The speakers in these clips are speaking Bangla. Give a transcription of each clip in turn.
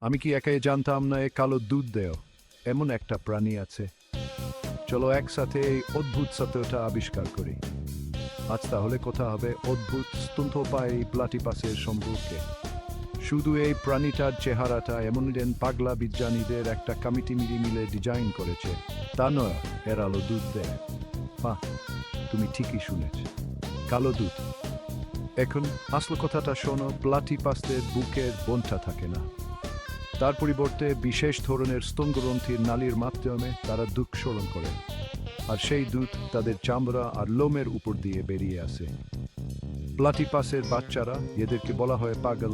আমি কি একাই জানতাম না এ কালো দুধ দেও এমন একটা প্রাণী আছে। চলো একসাথে এই অদ্ভুত সত্যটা আবিষ্কার করি। আজ তাহলে কথা হবে অদ্ভুত স্তন্থপায়ী প্লাটিপাসের সম্পর্কে। শুধু এই প্রাণীটার চেহারাটা এমন দেন পাগলা বিজ্ঞানীদের একটা কমিটি মিলি মিলে ডিজাইন করেছে। তা নয়, এর আলো দুধ দেয়। বাহ, তুমি ঠিকই শুনেছ। কালো দুধ। এখন আসল কথাটা শোনো, প্লাটিপাসদের বুকের বনটা থাকে না। তার পরিবর্তে বিশেষ ধরনের স্তনগ্রন্থির নালীর মাধ্যমে তারা দুঃখ স্মরণ করে। আর সেই দুধ তাদের চামড়া আর লোমের উপর দিয়ে বেরিয়ে আসে। প্লাটিপাসের বাচ্চারা, এদেরকে বলা হয় পাগল,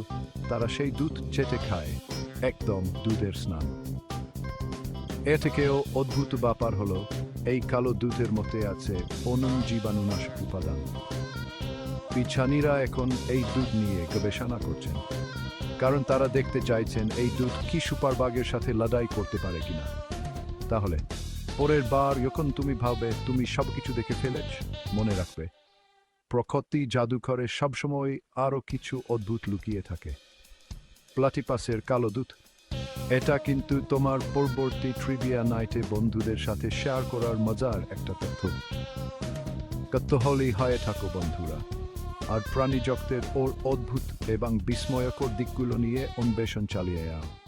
তারা সেই দুধ চেটে খায়, একদম দুধের স্নান। এ থেকেও অদ্ভুত ব্যাপার হলো, এই কালো দুধের মধ্যে আছে অনন জীবাণুনাশক উপাদান। বিছানিরা এখন এই দুধ নিয়ে গবেষণা করছেন। কারণ তারা দেখতে চাইছেন এই দুধ কি সুপারবাগের সাথে লড়াই করতে পারে কিনা। তাহলে, পরের বার যখন তুমি ভাবে তুমি সবকিছু দেখে ফেলেছ, মনে রাখবে প্রকৃতি জাদুঘরে সবসময় আরও কিছু অদ্ভুত লুকিয়ে থাকে। প্লাটিপাসের কালো দুধ এটা কিন্তু তোমার পরবর্তী ট্রিভিয়া নাইটে বন্ধুদের সাথে শেয়ার করার মজার একটা তথ্য। কত্তহলেই হয়ে থাকো বন্ধুরা। আর প্রাণী জগতের ওর অদ্ভুত এবং বিস্ময়কর দিকগুলো নিয়ে অন্বেষণ চালিয়ে যাও